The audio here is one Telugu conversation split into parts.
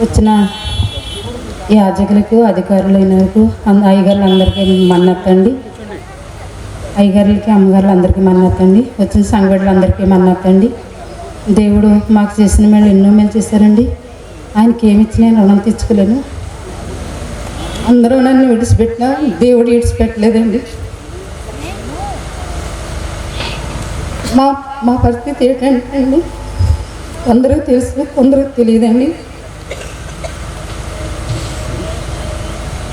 వచ్చిన యాజకులకు అధికారులైన వరకు అయ్యగారులు అయ్యగారులందరికీ మన్నత్తండి. అయ్యగారులకి అమ్మగారులు అందరికీ మన్నత్తండి. వచ్చిన సంగడులందరికీ మన్నత్తండి. దేవుడు మాకు చేసిన మేలు ఎన్నో మేలు చేశారండి. ఆయనకి ఏమి ఇచ్చి నేను రుణం తెచ్చుకోలేను అందరూ నన్ను విడిచిపెట్టినా దేవుడు విడిచిపెట్టలేదండి. మా మా పరిస్థితి ఏంటంటే అండి కొందరికి తెలుసు కొందరికి తెలియదండి.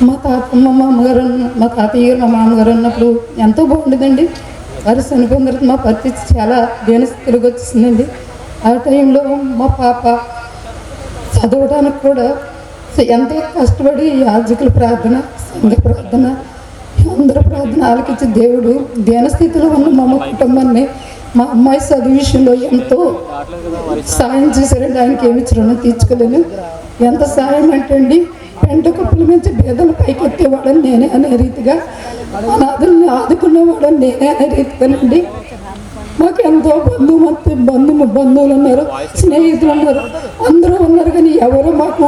మా తాత మా మామగారు మా తాతయ్య గారు మా మామగారు ఉన్నప్పుడు ఎంతో బాగుండేదండి. వారు చనిపోయిన తర్వాత మా పరిస్థితి చాలా దీనస్థితిలోకి వచ్చేసిందండి ఆ టైంలో మా పాప చదవడానికి కూడా ఎంతో కష్టపడి యాజకుల ప్రార్థన సంఘ ప్రార్థన అందరూ ప్రార్థన ఆలకించి దేవుడు దీనస్థితిలో ఉన్న మా కుటుంబాన్ని మా అమ్మాయి చదువు విషయంలో ఎంతో సాయం చేశారండి. ఆయనకి ఏమి రుణం తీర్చుకోలేను. ఎంత సాయం అంటే అండి పెంట కుప్పల నుంచి బేదలు పైకెత్తేవాడని నేనే అనే రీతిగా అనాథుల్ని ఆదుకునేవాడని నేనే అనే రీతిగానండి మాకు ఎంతో బంధుమతి బంధు బంధువులు ఉన్నారు స్నేహితులు ఉన్నారు. అందరూ ఉన్నారు కానీ ఎవరు మాకు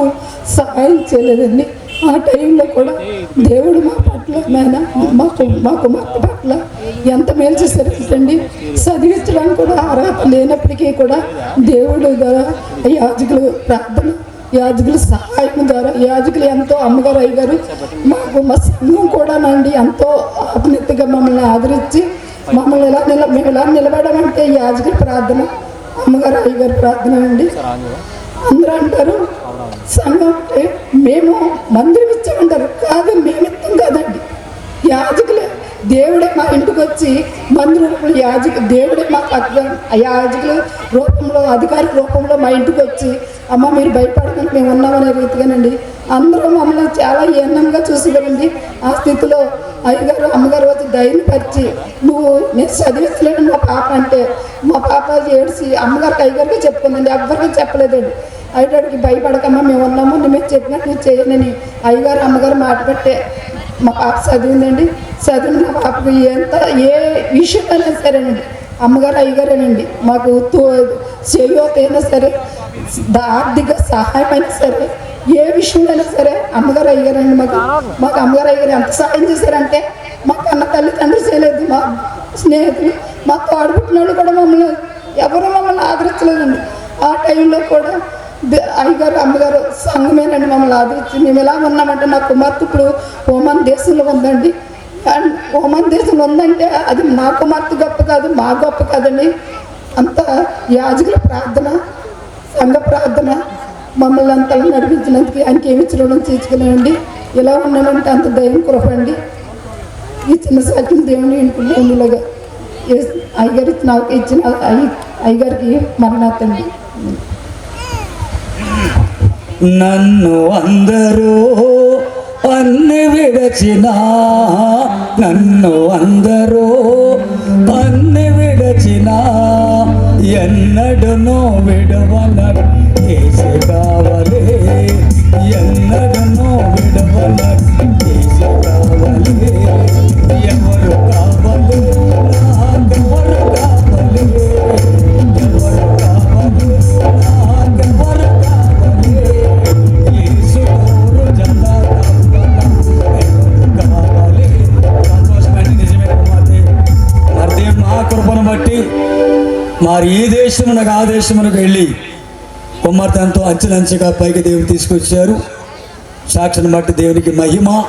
సహాయం చేయలేదండి. ఆ టైంలో కూడా దేవుడు మా పట్ల నాయన మాకు మా కుమార్తె పట్ల ఎంత మేలు చేశారంటండి చదివించడానికి కూడా అర్హత లేనప్పటికీ కూడా దేవుడు యాజకులు ప్రార్థన యాజకుల సహాయం ద్వారా యాజకులు ఎంతో అమ్మగారు అయ్యగారు మాకు మా సంఘం కూడానండి ఎంతో ఆత్మీయతగా మమ్మల్ని ఆదరించి మమ్మల్ని ఎలా నిల మేము ఎలా నిలబడమంటే యాజకుల ప్రార్థన అమ్మగారు అయ్యగారు ప్రార్థన అండి. అందరూ అంటారు సంఘం మేము మందిరం ఇచ్చామంటారు. కాదు మేము ఇస్తాం కాదండి యాజకులే దేవుడే మా ఇంటికి వచ్చి మందిరంలో యాజక దేవుడే మా పక్క యాజకుల రూపంలో అధికారి రూపంలో మా ఇంటికి వచ్చి అమ్మ మీరు భయపడకండి మేము ఉన్నామనే రీతిగానండి. అందరూ మమ్మల్ని చాలా ఈనంగా చూసేవారండి ఆ స్థితిలో అయ్యగారు అమ్మగారు వచ్చి ధైర్యపరిచి నువ్వు నేను చదివిస్తలేను మా పాప అంటే. మా పాప ఏడ్చి అమ్మగారికి అయ్యగారికి చెప్పుకుందండి. ఎవ్వరికీ చెప్పలేదండి. అయ్యగారికి భయపడకమ్మా మేము ఉన్నాము మేము చెప్పినట్టు నువ్వు చేయనని. అయ్యగారు అమ్మగారు మాట పెట్టే మా పాప చదివిందండి. చదివిన మాకు ఎంత ఏ విషయమైనా సరేనండి. అమ్మగారు అయ్యగారేనండి. మాకు తో చేయూత అయినా సరే ఆర్థిక సహాయం అయినా సరే ఏ విషయంలో సరే అమ్మగారు అయ్యగారండి మాకు. మాకు అమ్మగారు అయ్యగారు ఎంత సహాయం చేశారంటే మా కన్న తల్లిదండ్రులు చేయలేదు. మా స్నేహితులు మా తోడుపుట్టినోళ్ళు కూడా మమ్మల్ని ఎవరు మమ్మల్ని ఆదరించలేదండి. ఆ టైంలో కూడా దే- అయ్యగారు అమ్మగారు సంఘమేనండి మమ్మల్ని ఆదరించి మేము ఎలా ఉన్నామంటే నా కుమార్తె ఇప్పుడు ఓమన్ దేశంలో ఉందండి. అండ్ ఓమన్ దేశంలో ఉందంటే అది నా కుమార్తె గొప్ప కాదు మా గొప్ప కాదండి. అంత యాజకుల ప్రార్థన సంఘ ప్రార్థన మమ్మల్ని అంత నడిపించినందుకు ఆయనకి ఏమి రుణం తీర్చుకోలేమండి ఇలా ఉన్నామంటే అంత దైవం కురపండి ఈ చిన్న సాక్షిని దేవుని ఇంటిలాగా అయ్యగారి నాకు ఇచ్చిన అయ్యగారికి మరణాతండి. నన్ను అందరూ అన్న విడచిన నన్ను అందరూ అన్ని విడచిన ఎన్నడనో విడవన కేసు కావలే ఎన్నడనో విడవన కేసు కావాలి. మరి ఈ దేశమునకు ఆ దేశమునకు వెళ్ళి కుమార్తె ఎంతో అంచెలంచెగా పైకి దేవుడు తీసుకొచ్చారు. సాక్షిని బట్టి దేవునికి మహిమ.